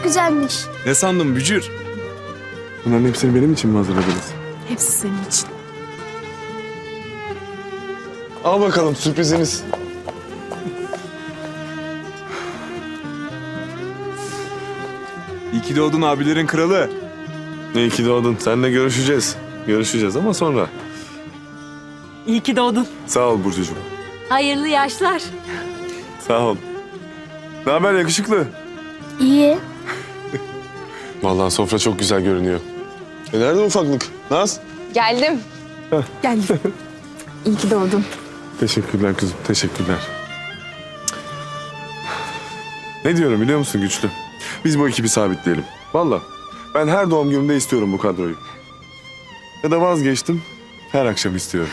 çok güzelmiş. Ne sandın bücür? Bunların hepsini benim için mi hazırladınız? Hepsi senin için. Al bakalım sürpriziniz. İyi ki doğdun abilerin kralı. İyi ki doğdun. Seninle görüşeceğiz. Görüşeceğiz ama sonra. İyi ki doğdun. Sağ ol Burcucuğum. Hayırlı yaşlar. Sağ ol. Ne haber yakışıklı? İyi. Vallahi sofra çok güzel görünüyor. E nerede ufaklık? Naz? Geldim. Geldim. İyi ki doğdun. Teşekkürler kızım, teşekkürler. Ne diyorum biliyor musun Güçlü? Biz bu ekibi sabitleyelim. Vallahi ben her doğum günümde istiyorum bu kadroyu. Ya da vazgeçtim, her akşam istiyorum.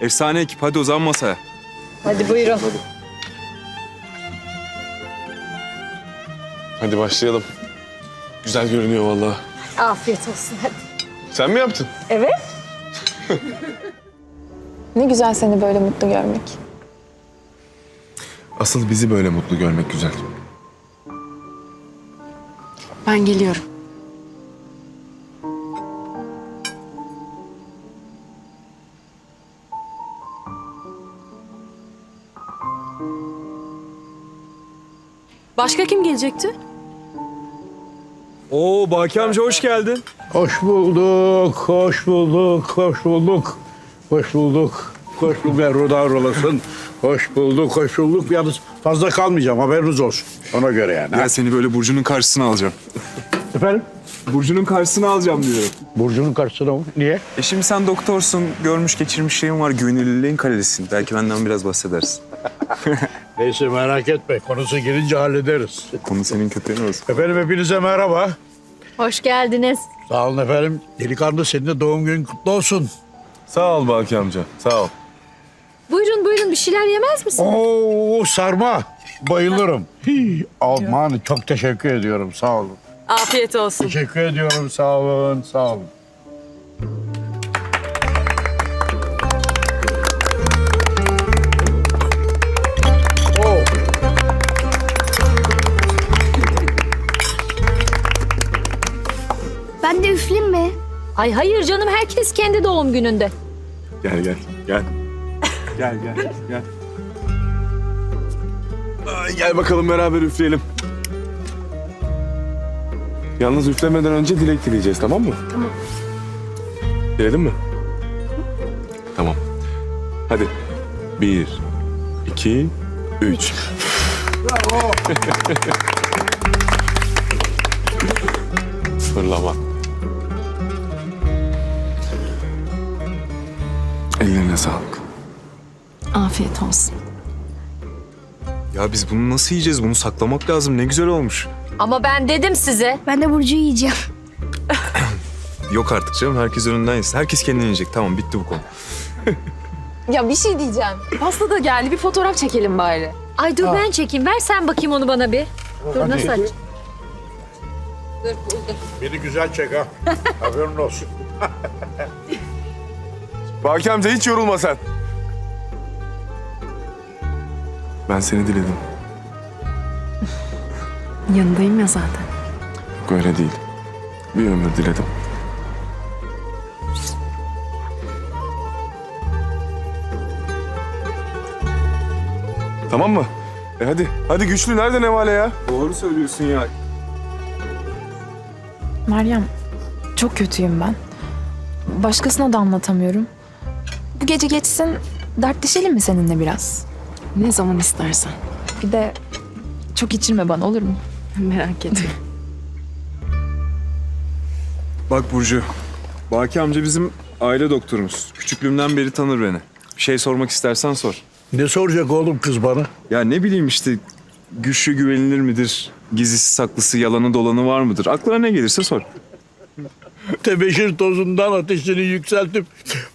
Efsane ekip hadi o zaman masaya. Hadi buyurun. Hadi başlayalım. Güzel görünüyor vallahi. Afiyet olsun hadi. Sen mi yaptın? Ne güzel seni böyle mutlu görmek. Asıl bizi böyle mutlu görmek güzel. Ben geliyorum. Başka kim gelecekti? Oo Baki amca hoş geldin. Hoş bulduk, hoş bulduk, hoş bulduk. Hoş bulduk. Hoş bulduk Erdoğan olasın. Hoş bulduk, hoş bulduk. Yalnız fazla kalmayacağım haberiniz olsun. Ona göre yani. Gel seni böyle Burcu'nun karşısına alacağım. Efendim? Burcu'nun karşısına alacağım diyorum. Burcu'nun karşısına mı? Niye? E şimdi sen doktorsun, görmüş geçirmiş şeyin var, güvenilirliğin kalelisin. Belki benden biraz bahsedersin. Neyse merak etme. Konusu gelince hallederiz. Konu senin köpeğin olsun. Efendim hepinize merhaba. Hoş geldiniz. Sağ olun efendim. Delikanlı senin de doğum günün kutlu olsun. Sağ ol Baki amca, sağ ol. Buyurun buyurun bir şeyler yemez misin? Oo sarma. Bayılırım. Hii, Aman çok teşekkür ediyorum. Sağ olun. Afiyet olsun. Teşekkür ediyorum. Sağ olun. Sağ olun. Ay hayır canım herkes kendi doğum gününde. Gel gel, gel. Gel gel gel. Ay, gel bakalım beraber üfleyelim. Yalnız üflemeden önce dilek dileyeceğiz tamam mı? Tamam. Diledin mi? Tamam. Hadi. Bir, iki, üç. Bravo. Fırlama. Ellerine sağlık. Afiyet olsun. Ya biz bunu nasıl yiyeceğiz? Bunu saklamak lazım. Ne güzel olmuş. Ama ben dedim size. Ben de Burcu'yu yiyeceğim. Yok artık canım. Herkes önünden yesin. Herkes kendini yiyecek. Tamam bitti bu konu. Ya bir şey diyeceğim. Pasta da geldi. Bir fotoğraf çekelim bari. Ay dur ben çekeyim. Ver sen bakayım onu bana bir. Dur nasıl aç? Beni güzel çek ha. Haberin olsun. Baki amca hiç yorulma sen. Ben seni diledim. Yanındayım ya zaten. Yok öyle değil. Bir ömür diledim. Tamam mı? E hadi. Hadi güçlü nerede Nevale ya? Doğru söylüyorsun ya. Meryem, çok kötüyüm ben. Başkasına da anlatamıyorum. Bu gece geçsin, dertleşelim mi seninle biraz? Ne zaman istersen. Bir de çok içirme bana olur mu? Merak etme. Bak Burcu. Baki amca bizim aile doktorumuz. Küçüklüğümden beri tanır beni. Bir şey sormak istersen sor. Ne soracak oğlum kız bana? Ya ne bileyim işte güçlü güvenilir midir? Gizlisi saklısı yalanı dolanı var mıdır? Aklına ne gelirse sor. Tebeşir tozundan ateşini yükseltip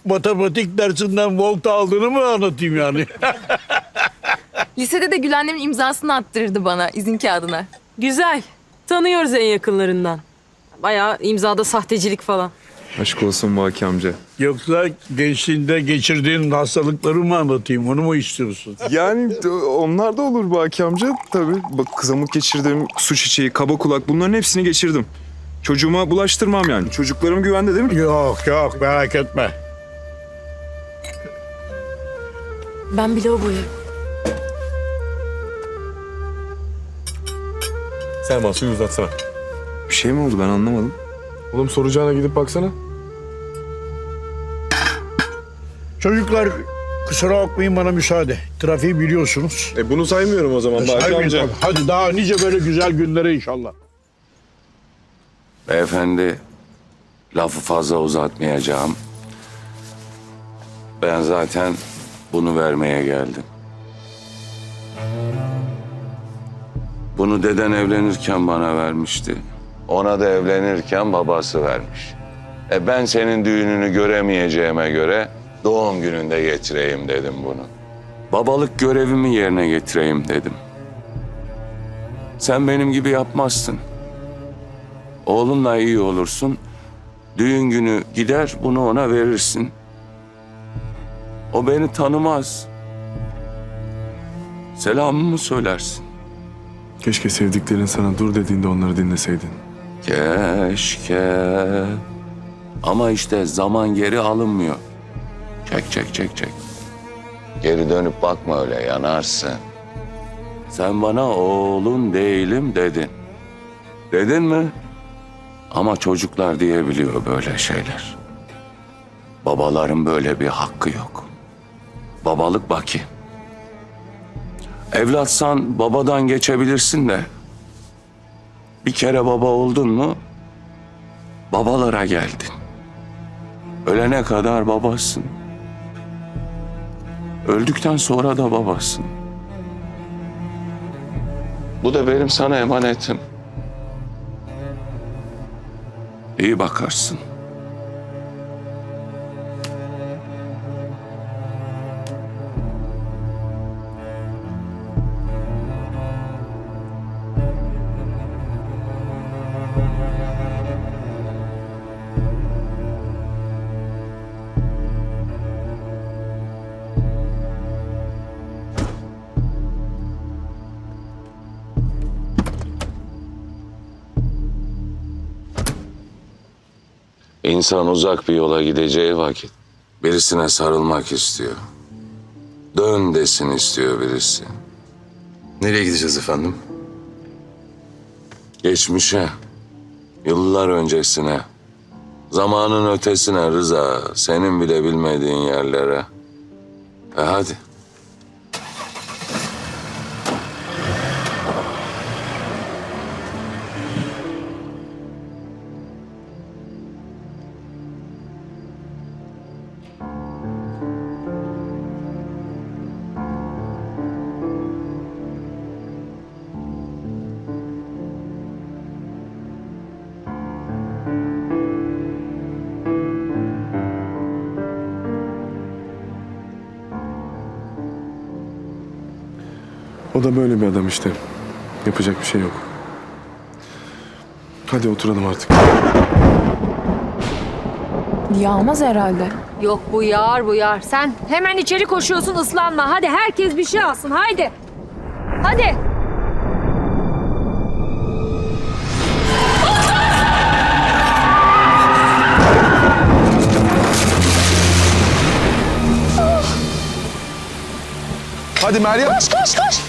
matematik dersinden volta aldığını mı anlatayım yani? Lisede de Gül annemin imzasını attırırdı bana izin kağıdına. Güzel. Tanıyoruz en yakınlarından. Bayağı imzada sahtecilik falan. Aşk olsun Baki amca. Yoksa gençliğinde geçirdiğin hastalıkları mı anlatayım? Onu mu istiyorsun? Yani d- onlar da olur Baki amca. Tabii bak kızamık geçirdim, su çiçeği, kaba kulak bunların hepsini geçirdim. Çocuğuma bulaştırmam yani. Çocuklarım güvende değil mi? Yok yok merak etme. Ben bir lavaboya. Selman suyu uzatsana. Bir şey mi oldu ben anlamadım. Oğlum soracağına gidip baksana. Çocuklar kusura bakmayın bana müsaade. Trafiği biliyorsunuz. E bunu saymıyorum o zaman Hadi, hadi daha nice böyle güzel günlere inşallah. Beyefendi, lafı fazla uzatmayacağım. Ben zaten bunu vermeye geldim. Bunu deden evlenirken bana vermişti. Ona da evlenirken babası vermiş. E ben senin düğününü göremeyeceğime göre doğum gününde getireyim dedim bunu. Babalık görevimi yerine getireyim dedim. Sen benim gibi yapmazsın. Oğlunla iyi olursun. Düğün günü gider bunu ona verirsin. O beni tanımaz. Selamımı söylersin. Keşke sevdiklerin sana dur dediğinde onları dinleseydin. Keşke. Ama işte zaman geri alınmıyor. Çek çek çek çek. Geri dönüp bakma öyle yanarsın. Sen bana oğlun değilim dedin. Dedin mi? Ama çocuklar diyebiliyor böyle şeyler. Babaların böyle bir hakkı yok. Babalık baki. Evlatsan babadan geçebilirsin de bir kere baba oldun mu babalara geldin. Ölene kadar babasın. Öldükten sonra da babasın. Bu da benim sana emanetim. İyi bakarsın. İnsan uzak bir yola gideceği vakit birisine sarılmak istiyor. Dön desin istiyor birisi. Nereye gideceğiz efendim? Geçmişe, yıllar öncesine, zamanın ötesine Rıza, senin bile bilmediğin yerlere. E hadi. O da böyle bir adam işte. Yapacak bir şey yok. Hadi oturalım artık. Yağmaz herhalde. Yok bu yağar bu yağar. Sen hemen içeri koşuyorsun ıslanma. Hadi herkes bir şey alsın haydi. Hadi. Hadi Meryem. Koş koş koş.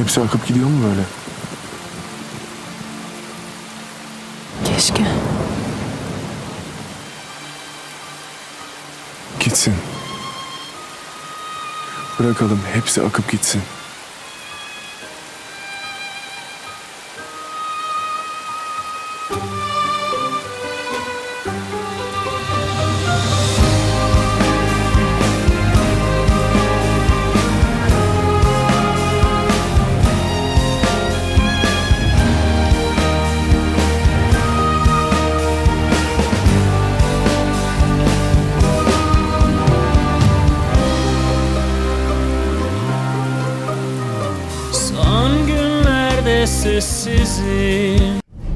Hepsi akıp gidiyor mu böyle? Keşke. Gitsin. Bırakalım hepsi akıp gitsin.